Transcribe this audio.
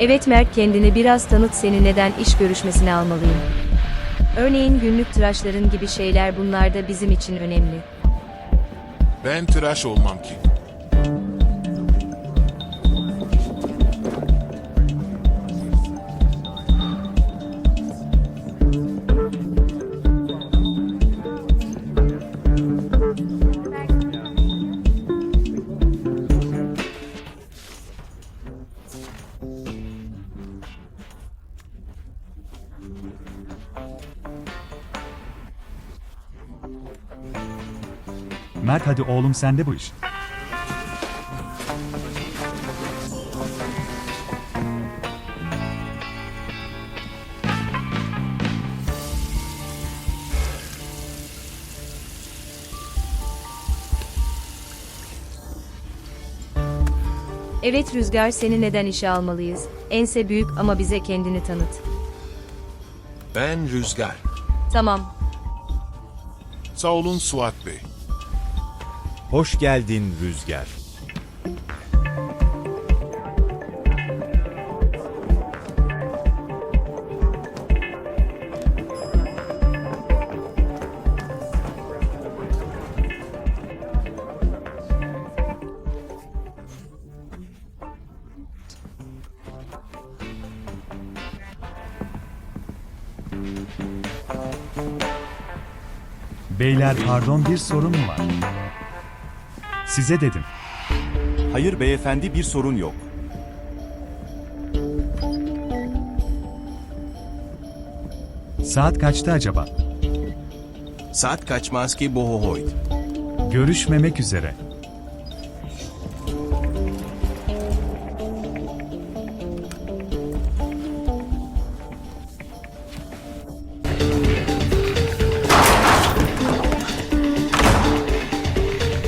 Evet Mert kendini biraz tanıt seni neden iş görüşmesine almalıyım. Örneğin günlük tıraşların gibi şeyler bunlar da bizim için önemli. Ben tıraş olmam ki. Mert hadi oğlum sende bu iş. Evet Rüzgar seni neden işe almalıyız? Ense büyük ama bize kendini tanıt. Ben Rüzgar. Tamam. Sağ olun Suat Bey. Hoş geldin Rüzgar. Beyler pardon bir sorun mu var? Size dedim. Hayır beyefendi bir sorun yok. Saat kaçta acaba? Saat kaçmaz ki bohohoyt. Görüşmemek üzere.